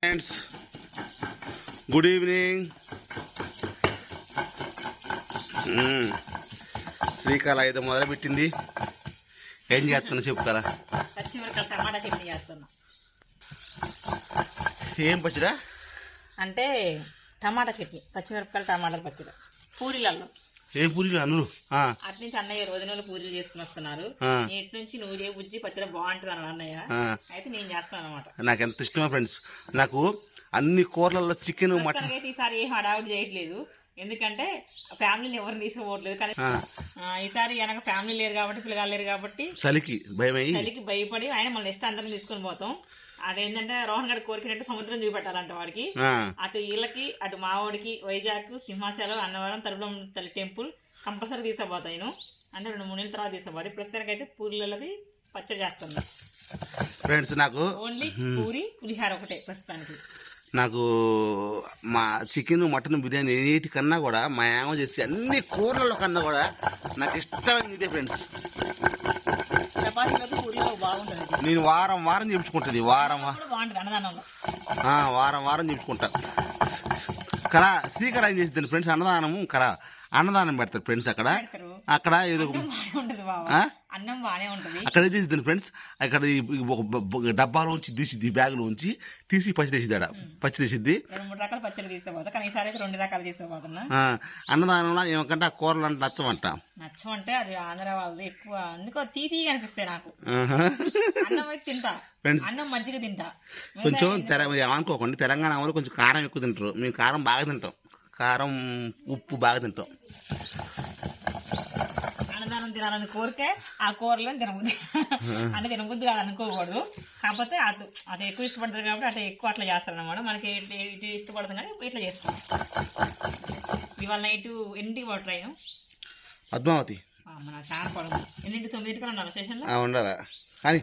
Friends good evening. Srikala అయితే మొదలుపెట్టింది. ఏం చేస్తున్నా చెప్పు కదా. పచ్చిమిరపకాయలు టమాటా చట్నీ చేస్తున్నా. ఏం పచ్చిరా అంటే టమాటా చట్నీ పచ్చిమిరపకాయలు టమాటాల పచ్చడి. పూరీలలో ఏం పూరీలు అనురు ఆ, అటు నుంచి అన్నయ్య రోజు నెలలు పూరీలు చేసుకుని వస్తున్నారు. ఇటు నుంచి నువ్వు ఏ బుజ్జి పచ్చడి బాగుంటుంది అన్నాడు అన్నయ్య. అయితే నేను చేస్తాను అనమాట నాకు ఎంత ఇష్టమో ఫ్రెండ్స్ నాకు అన్ని కూరలలో చికెన్ మటన్ అయితే ఈసారి ఏం హడావుడి చేయట్లేదు. ఎందుకంటే ఫ్యామిలీని ఎవరిని తీసుకోవట్లేదు కానీ ఈసారి వెనక ఫ్యామిలీ లేరు కాబట్టి పిల్లగాలు లేరు కాబట్టి చలికి చలికి భయపడి ఆయన మన నెక్స్ట్ అందరం తీసుకొని పోతాం. అదేంటంటే రోహన్ గారు కోరికినట్టు సముద్రం చూపెట్టాలంట వాడికి. అటు వీళ్ళకి అటు మావోడికి వైజాగ్ సింహాచలం అన్నవరం తలుపులం తల్లి టెంపుల్ కంపల్సరీ తీసుకుపోతాను అంటే రెండు మూడు నెలల తర్వాత తీసుకుపోతే ప్రస్తుతానికి అయితే పూరీలది పచ్చడి చేస్తాను ఫ్రెండ్స్ నాకు ఓన్లీ పూరి పులిహార ఒకటే ప్రస్తుతానికి. నాకు మా చికెన్ మటన్ బిర్యానీ ఏటి కన్నా కూడా మా ఏమో చేసి అన్ని కూరలలో కన్నా కూడా నాకు ఇష్టమైనది ఇదే ఫ్రెండ్స్. నేను వారం వారం చేయించుకుంటుంది వారం వారం వారం చేయించుకుంటా కరా శ్రీకర ఏం చేసింది ఫ్రెండ్స్? అన్నదానము కరా అన్నదానం పెడతారు ఫ్రెండ్స్ అక్కడ. అక్కడ ఏదో అన్నం బాగానే ఉంటుంది అక్కడ ఏం చేసింది ఫ్రెండ్స్? అక్కడ ఒక డబ్బాలోంచి తీసిద్ది బ్యాగులోంచి తీసి పచ్చడి వేసిద్ది ఆడ పచ్చడి వేసిద్ది రెండు మూడు రకాల పచ్చడి తీసుకుపోతా కానీ ఈసారి అయితే రెండు రకాలు తీసుకుపోతున్నా ఆ, అన్నదానంలో ఏమంటే ఆ కూరలు అంటే నచ్చమంట నచ్చమంటే అది ఆంధ్ర వాళ్ళది ఎక్కువ. అందుకో తీ తీగా అనిపిస్తాయి నాకు. ఆహా. అన్నం అయితే తింటా. ఫ్రెండ్స్ అన్నం మజ్జిగ తింటా. కొంచెం తెర అనుకోకండి తెలంగాణ వాళ్ళు కొంచెం కారం ఎక్కువ తింటారు. మేము కారం బాగా తింటాం. కారం ఉప్పు బాగా తింటాం. అన్నదానం తినాలని కోరికే ఆ కూరలో తినబుద్ధి. అంటే తినబుద్ధి కాదు అనుకోకూడదు. కాకపోతే అటు అటు ఎక్కువ ఇష్టపడతారు కాబట్టి అటు ఎక్కువ అట్లా చేస్తారు అనమాట మనకి ఇటు ఇష్టపడతాం కానీ ఇట్లా చేస్తాం. ఇవాళ నైట్ ఎన్నింటికి పోయి ట్రైన్ పద్మావతి మన చాలా పడదు ఎన్నింటి తొమ్మిదింటికి ఉండాలి స్టేషన్లో ఉండాలా. కానీ